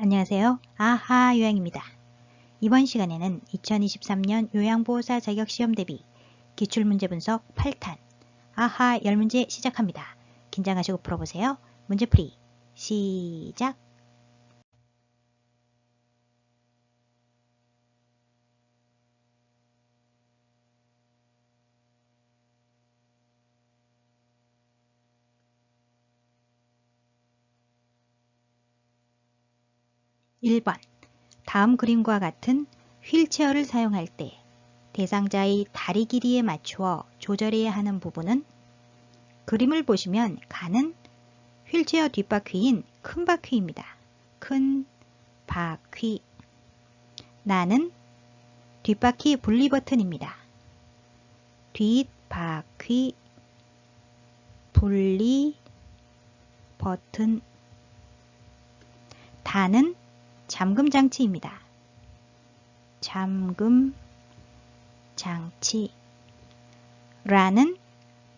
안녕하세요. 아하 요양입니다. 이번 시간에는 2023년 요양보호사 자격시험 대비 기출문제 분석 8탄 아하 10문제 시작합니다. 긴장하시고 풀어보세요. 문제풀이 시작! 1번 다음 그림과 같은 휠체어를 사용할 때 대상자의 다리 길이에 맞추어 조절해야 하는 부분은 그림을 보시면 가는 휠체어 뒷바퀴인 큰 바퀴입니다. 큰 바퀴 나는 뒷바퀴 분리 버튼입니다. 뒷바퀴 분리 버튼 다는 잠금 장치입니다. 잠금 장치 라는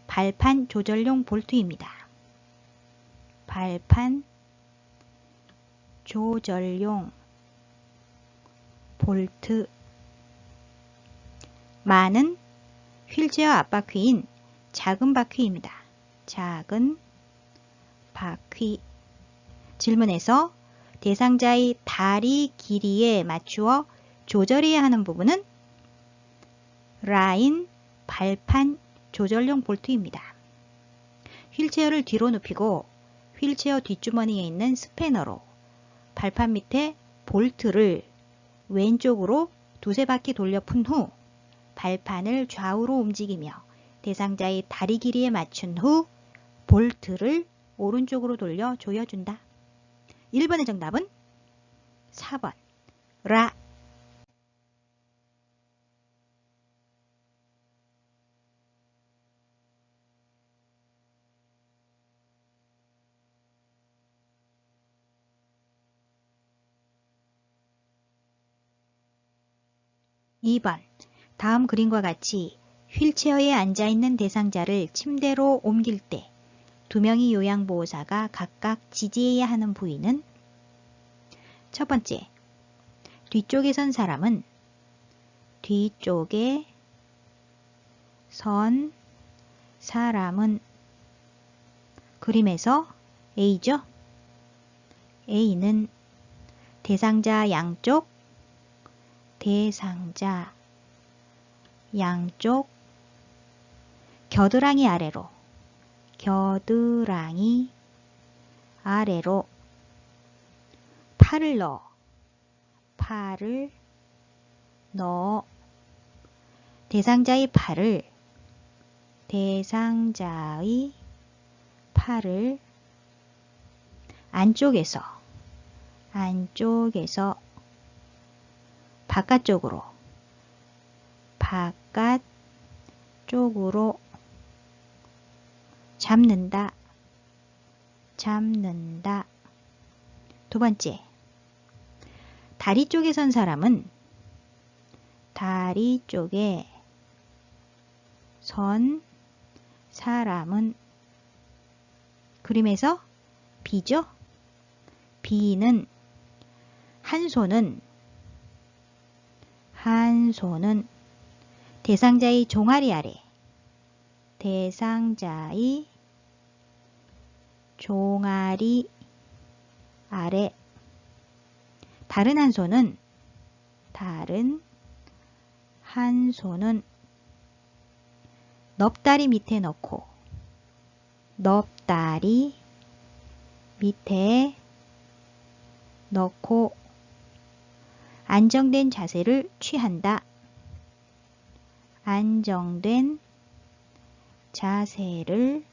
발판 조절용 볼트입니다. 발판 조절용 볼트 마는 휠체어 앞바퀴인 작은 바퀴입니다. 작은 바퀴 질문에서 대상자의 다리 길이에 맞추어 조절해야 하는 부분은 라인 발판 조절용 볼트입니다. 휠체어를 뒤로 눕히고 휠체어 뒷주머니에 있는 스패너로 발판 밑에 볼트를 왼쪽으로 두세 바퀴 돌려 푼 후 발판을 좌우로 움직이며 대상자의 다리 길이에 맞춘 후 볼트를 오른쪽으로 돌려 조여준다. 1번의 정답은 4번. 라. 2번. 다음 그림과 같이 휠체어에 앉아 있는 대상자를 침대로 옮길 때 두 명의 요양보호사가 각각 지지해야 하는 부위는 첫 번째, 뒤쪽에 선 사람은 뒤쪽에 선 사람은 그림에서 A죠? A는 대상자 양쪽 대상자 양쪽 겨드랑이 아래로 겨드랑이 아래로 팔을 넣어. 팔을 넣어. 대상자의 팔을 대상자의 팔을 안쪽에서 안쪽에서 바깥쪽으로 바깥 쪽으로 잡는다. 잡는다. 두 번째. 다리 쪽에 선 사람은 다리 쪽에 선 사람은 그림에서 B죠? B는 한 손은 한 손은 대상자의 종아리 아래 대상자의 종아리 아래 다른 한 손은 다른 한 손은 넙다리 밑에 넣고 넙다리 밑에 넣고 안정된 자세를 취한다. 안정된 자세를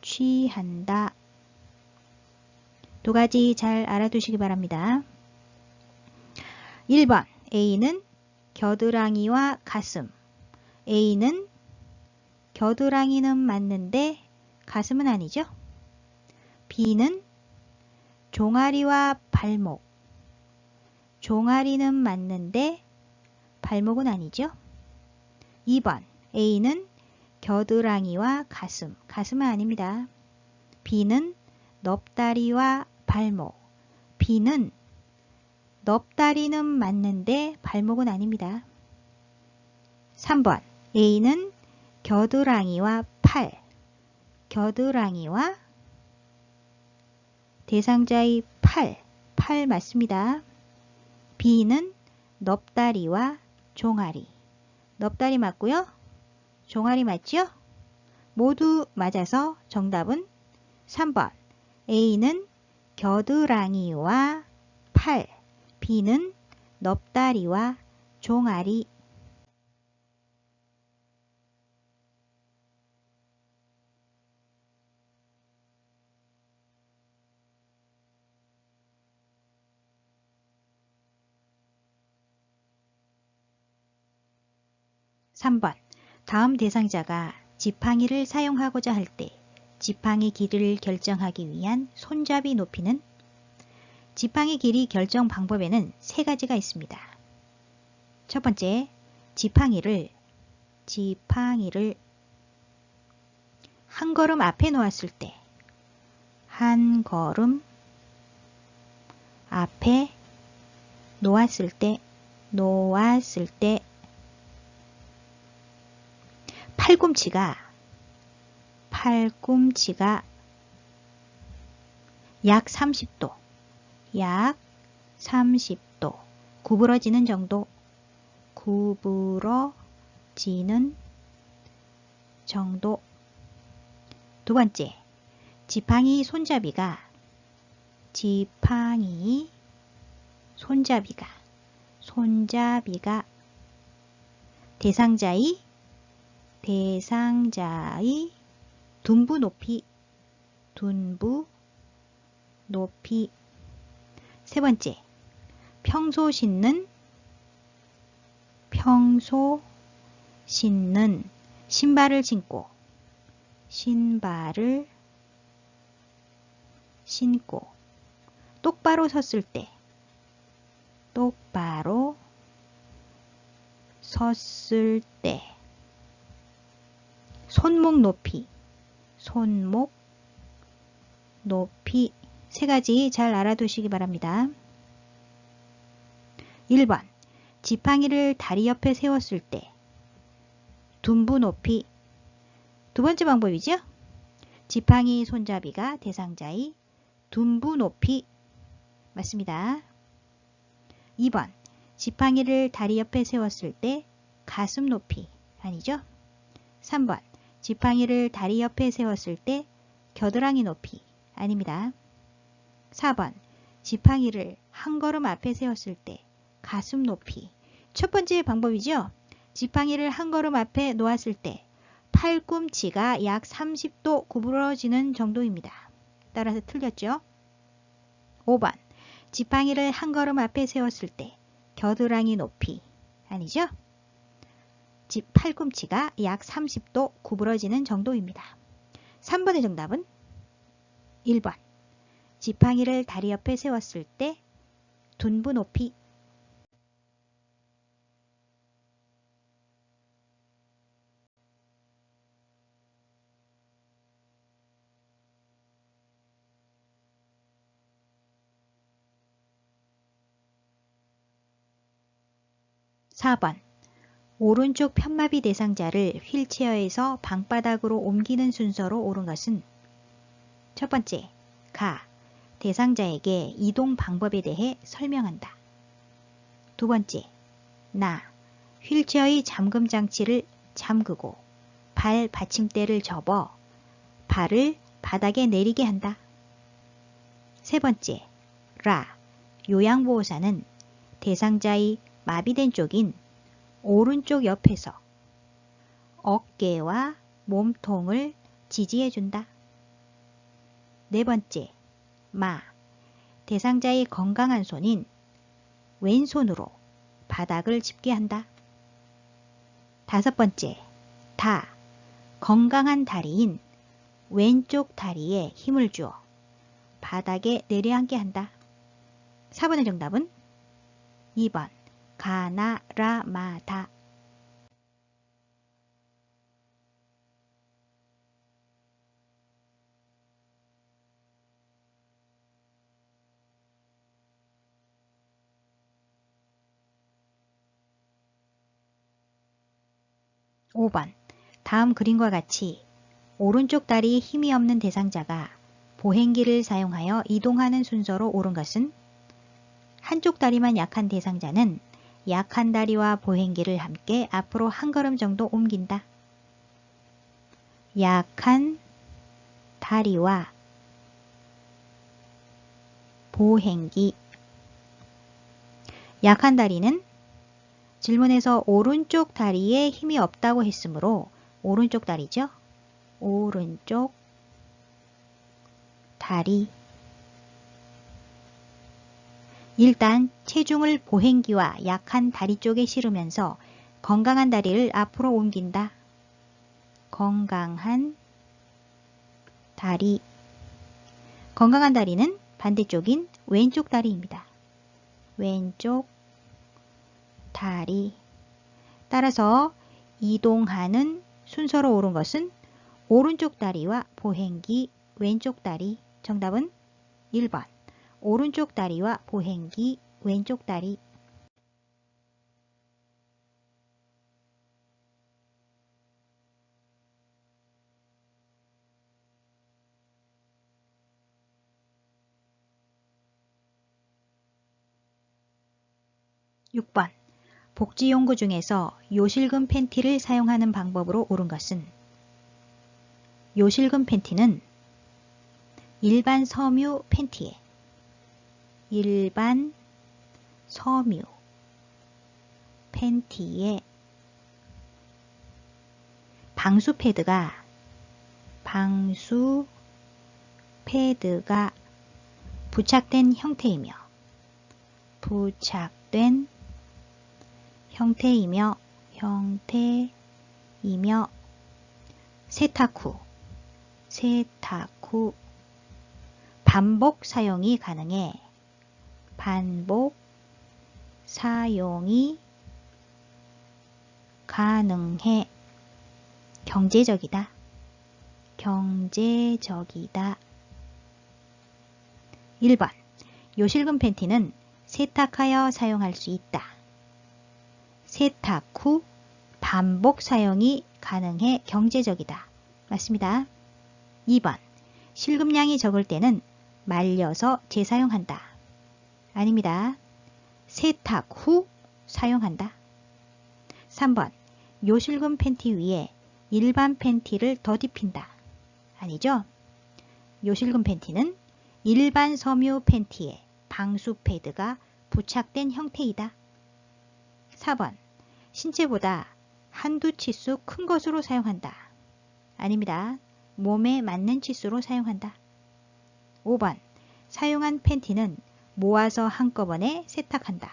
취한다. 두 가지 잘 알아두시기 바랍니다. 1번 A는 겨드랑이와 가슴 A는 겨드랑이는 맞는데 가슴은 아니죠. B는 종아리와 발목 종아리는 맞는데 발목은 아니죠. 2번 A는 겨드랑이와 가슴, 가슴은 아닙니다. B는 넙다리와 발목, B는 넙다리는 맞는데 발목은 아닙니다. 3번 A는 겨드랑이와 팔, 겨드랑이와 대상자의 팔, 팔 맞습니다. B는 넙다리와 종아리, 넙다리 맞고요. 종아리 맞죠? 모두 맞아서 정답은 3번. A는 겨드랑이와 팔, B는 넙다리와 종아리. 3번 다음 대상자가 지팡이를 사용하고자 할 때 지팡이 길이를 결정하기 위한 손잡이 높이는 지팡이 길이 결정 방법에는 세 가지가 있습니다. 첫 번째, 지팡이를 지팡이를 한 걸음 앞에 놓았을 때 한 걸음 앞에 놓았을 때 놓았을 때 팔꿈치가 팔꿈치가 약 30도 약 30도 구부러지는 정도 구부러지는 정도. 두 번째 지팡이 손잡이가 지팡이 손잡이가 손잡이가 대상자의 대상자의 둔부 높이 둔부 높이. 세 번째 평소 신는 평소 신는 신발을 신고 신발을 신고. 똑바로 섰을 때 똑바로 섰을 때 손목 높이, 손목 높이. 세 가지 잘 알아두시기 바랍니다. 1번. 지팡이를 다리 옆에 세웠을 때. 둔부 높이. 두 번째 방법이죠. 지팡이 손잡이가 대상자의 둔부 높이. 맞습니다. 2번. 지팡이를 다리 옆에 세웠을 때 가슴 높이. 아니죠. 3번 지팡이를 다리 옆에 세웠을 때 겨드랑이 높이 아닙니다. 4번 지팡이를 한 걸음 앞에 세웠을 때 가슴 높이 첫 번째 방법이죠. 지팡이를 한 걸음 앞에 놓았을 때 팔꿈치가 약 30도 구부러지는 정도입니다. 따라서 틀렸죠. 5번 지팡이를 한 걸음 앞에 세웠을 때 겨드랑이 높이 아니죠? 집 팔꿈치가 약 30도 구부러지는 정도입니다. 3번의 정답은 1번. 지팡이를 다리 옆에 세웠을 때 둔부 높이. 4번 오른쪽 편마비 대상자를 휠체어에서 방바닥으로 옮기는 순서로 옳은 것은 첫 번째, 가, 대상자에게 이동 방법에 대해 설명한다. 두 번째, 나, 휠체어의 잠금 장치를 잠그고 발 받침대를 접어 발을 바닥에 내리게 한다. 세 번째, 라, 요양보호사는 대상자의 마비된 쪽인 오른쪽 옆에서 어깨와 몸통을 지지해준다. 네 번째, 마. 대상자의 건강한 손인 왼손으로 바닥을 짚게 한다. 다섯 번째, 다. 건강한 다리인 왼쪽 다리에 힘을 주어 바닥에 내려앉게 한다. 4번의 정답은 2번 가나라마다. (5번) 다음 그림과 같이 오른쪽 다리 힘이 없는 대상자가 보행기를 사용하여 이동하는 순서로 오른 것은 한쪽 다리만 약한 대상자는 약한 다리와 보행기를 함께 앞으로 한 걸음 정도 옮긴다. 약한 다리와 보행기 약한 다리는 질문에서 오른쪽 다리에 힘이 없다고 했으므로 오른쪽 다리죠. 오른쪽 다리 일단 체중을 보행기와 약한 다리 쪽에 실으면서 건강한 다리를 앞으로 옮긴다. 건강한 다리 건강한 다리는 반대쪽인 왼쪽 다리입니다. 왼쪽 다리 따라서 이동하는 순서로 옳은 것은 오른쪽 다리와 보행기 왼쪽 다리 정답은 1번 오른쪽 다리와 보행기 왼쪽 다리. 6번. 복지 용구 중에서 요실금 팬티를 사용하는 방법으로 옳은 것은? 요실금 팬티는 일반 섬유 팬티에 일반 섬유 팬티에 방수 패드가 방수 패드가 부착된 형태이며 부착된 형태이며 형태이며 세탁 후 세탁 후 반복 사용이 가능해 반복 사용이 가능해 경제적이다. 경제적이다. 1번 요실금 팬티는 세탁하여 사용할 수 있다. 세탁 후 반복 사용이 가능해 경제적이다. 맞습니다. 2번 실금량이 적을 때는 말려서 재사용한다. 아닙니다. 세탁 후 사용한다. 3번 요실금 팬티 위에 일반 팬티를 더딥힌다. 아니죠? 요실금 팬티는 일반 섬유 팬티에 방수 패드가 부착된 형태이다. 4번 신체보다 한두 치수 큰 것으로 사용한다. 아닙니다. 몸에 맞는 치수로 사용한다. 5번 사용한 팬티는 모아서 한꺼번에 세탁한다.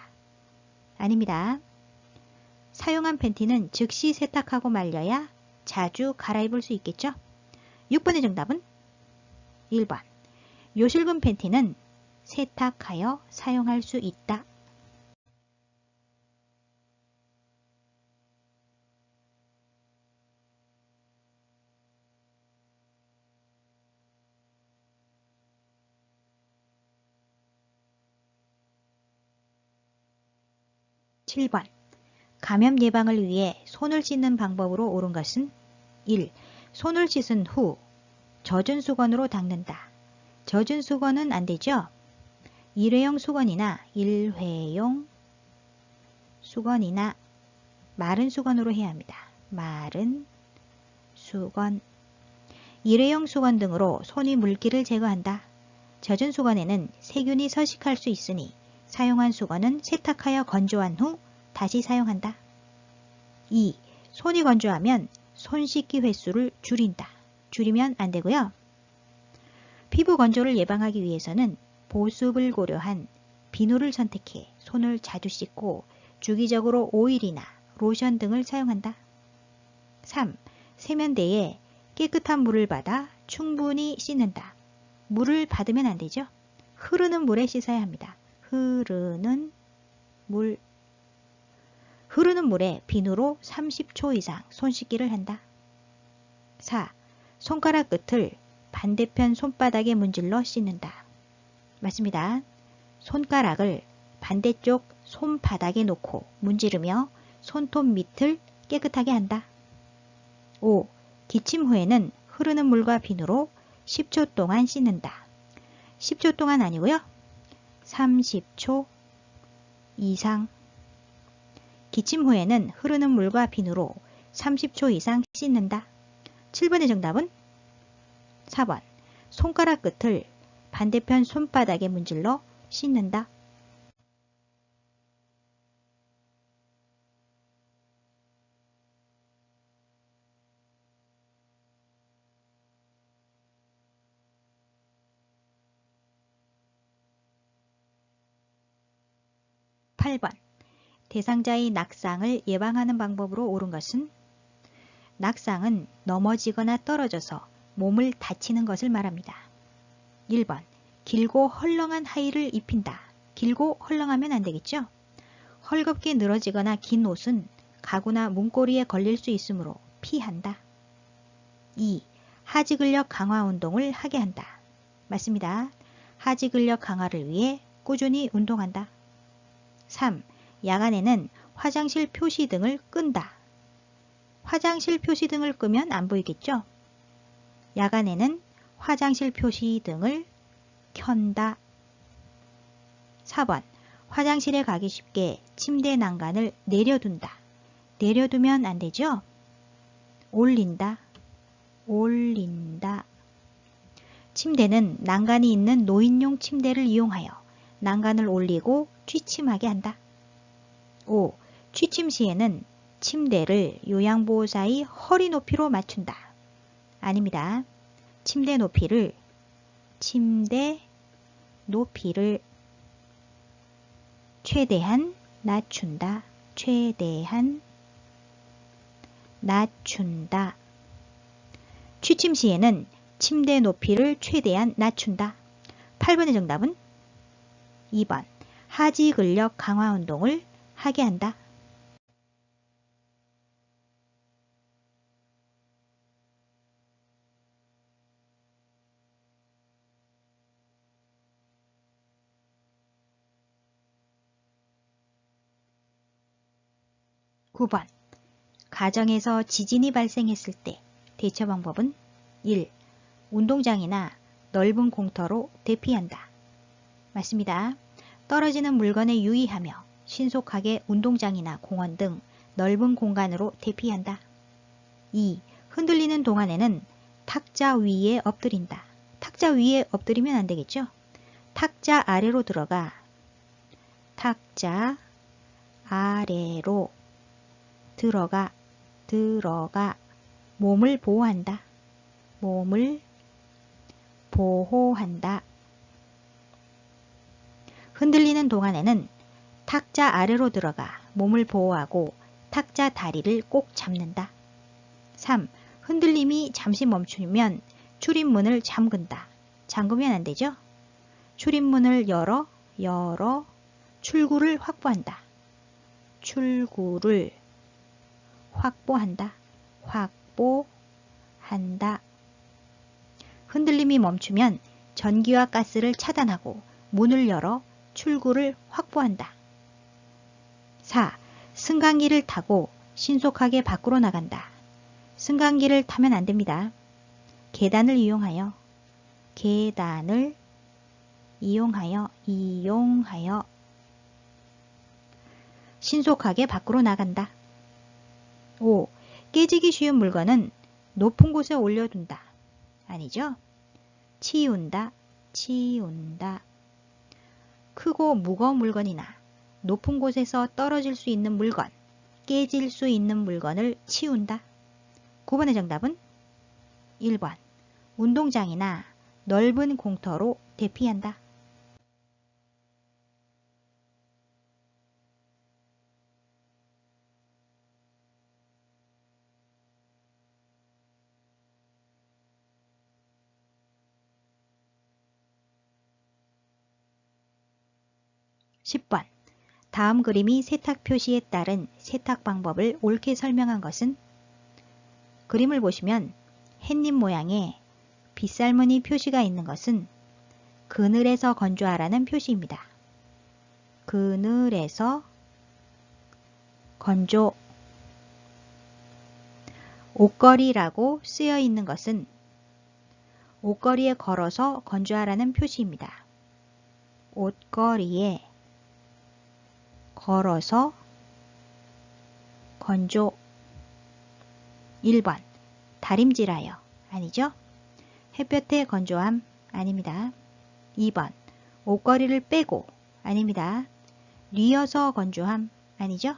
아닙니다. 사용한 팬티는 즉시 세탁하고 말려야 자주 갈아입을 수 있겠죠? 6번의 정답은 1번. 요실금 팬티는 세탁하여 사용할 수 있다. 7번 감염 예방을 위해 손을 씻는 방법으로 옳은 것은 1. 손을 씻은 후 젖은 수건으로 닦는다. 젖은 수건은 안 되죠? 일회용 수건이나 일회용 수건이나 마른 수건으로 해야 합니다. 마른 수건 일회용 수건 등으로 손이 물기를 제거한다. 젖은 수건에는 세균이 서식할 수 있으니 사용한 수건은 세탁하여 건조한 후 다시 사용한다. 2. 손이 건조하면 손 씻기 횟수를 줄인다. 줄이면 안 되고요. 피부 건조를 예방하기 위해서는 보습을 고려한 비누를 선택해 손을 자주 씻고 주기적으로 오일이나 로션 등을 사용한다. 3. 세면대에 깨끗한 물을 받아 충분히 씻는다. 물을 받으면 안 되죠. 흐르는 물에 씻어야 합니다. 흐르는 물 흐르는 물에 비누로 30초 이상 손 씻기를 한다. 4. 손가락 끝을 반대편 손바닥에 문질러 씻는다. 맞습니다. 손가락을 반대쪽 손바닥에 놓고 문지르며 손톱 밑을 깨끗하게 한다. 5. 기침 후에는 흐르는 물과 비누로 10초 동안 씻는다. 10초 동안 아니고요. 30초 이상 기침 후에는 흐르는 물과 비누로 30초 이상 씻는다. 7번의 정답은 4번 손가락 끝을 반대편 손바닥에 문질러 씻는다. 8번 대상자의 낙상을 예방하는 방법으로 옳은 것은 낙상은 넘어지거나 떨어져서 몸을 다치는 것을 말합니다. 1번 길고 헐렁한 하의를 입힌다. 길고 헐렁하면 안 되겠죠? 헐겁게 늘어지거나 긴 옷은 가구나 문고리에 걸릴 수 있으므로 피한다. 2. 하지 근력 강화 운동을 하게 한다. 맞습니다. 하지 근력 강화를 위해 꾸준히 운동한다. 3. 야간에는 화장실 표시등을 끈다. 화장실 표시등을 끄면 안 보이겠죠? 야간에는 화장실 표시등을 켠다. 4번. 화장실에 가기 쉽게 침대 난간을 내려둔다. 내려두면 안 되죠? 올린다. 올린다. 침대는 난간이 있는 노인용 침대를 이용하여 난간을 올리고 취침하게 한다. 5. 취침 시에는 침대를 요양보호사의 허리 높이로 맞춘다. 아닙니다. 침대 높이를 침대 높이를 최대한 낮춘다. 최대한 낮춘다. 취침 시에는 침대 높이를 최대한 낮춘다. 8번의 정답은 2번 하지 근력 강화 운동을 하게 한다. (9번) 가정에서 지진이 발생했을 때 대처 방법은 1. 운동장이나 넓은 공터로 대피한다. 맞습니다. 떨어지는 물건에 유의하며 신속하게 운동장이나 공원 등 넓은 공간으로 대피한다. 2. 흔들리는 동안에는 탁자 위에 엎드린다. 탁자 위에 엎드리면 안 되겠죠? 탁자 아래로 들어가 탁자 아래로 들어가 들어가 몸을 보호한다. 몸을 보호한다. 흔들리는 동안에는 탁자 아래로 들어가 몸을 보호하고 탁자 다리를 꼭 잡는다. 3. 흔들림이 잠시 멈추면 출입문을 잠근다. 잠그면 안 되죠? 출입문을 열어, 열어, 출구를 확보한다. 출구를 확보한다. 확보한다. 흔들림이 멈추면 전기와 가스를 차단하고 문을 열어 출구를 확보한다. 4. 승강기를 타고 신속하게 밖으로 나간다. 승강기를 타면 안 됩니다. 계단을 이용하여 계단을 이용하여 이용하여 신속하게 밖으로 나간다. 5. 깨지기 쉬운 물건은 높은 곳에 올려둔다. 아니죠? 치운다, 치운다. 크고 무거운 물건이나 높은 곳에서 떨어질 수 있는 물건, 깨질 수 있는 물건을 치운다. 9번의 정답은 1번 운동장이나 넓은 공터로 대피한다. 10번 다음 그림이 세탁 표시에 따른 세탁 방법을 옳게 설명한 것은 그림을 보시면 햇님 모양의 빗살무늬 표시가 있는 것은 그늘에서 건조하라는 표시입니다. 그늘에서 건조 옷걸이라고 쓰여 있는 것은 옷걸이에 걸어서 건조하라는 표시입니다. 옷걸이에 걸어서 건조 1번 다림질하여 아니죠? 햇볕에 건조함 아닙니다. 2번 옷걸이를 빼고 아닙니다. 뉘어서 건조함 아니죠?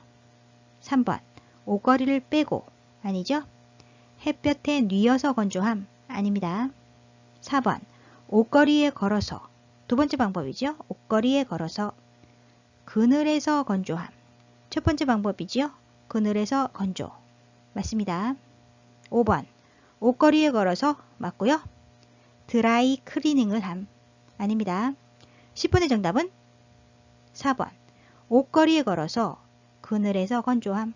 3번 옷걸이를 빼고 아니죠? 햇볕에 뉘어서 건조함 아닙니다. 4번 옷걸이에 걸어서 두 번째 방법이죠. 옷걸이에 걸어서 그늘에서 건조함 첫 번째 방법이죠. 그늘에서 건조 맞습니다. 5번 옷걸이에 걸어서 맞고요. 드라이 클리닝을 함 아닙니다. 10번의 정답은 4번 옷걸이에 걸어서 그늘에서 건조함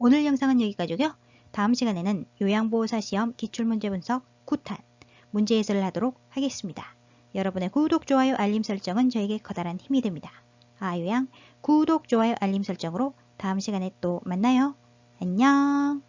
오늘 영상은 여기까지고요. 다음 시간에는 요양보호사 시험 기출문제 분석 9탄 문제 해설을 하도록 하겠습니다. 여러분의 구독, 좋아요, 알림 설정은 저에게 커다란 힘이 됩니다. 아요양 구독, 좋아요, 알림 설정으로 다음 시간에 또 만나요. 안녕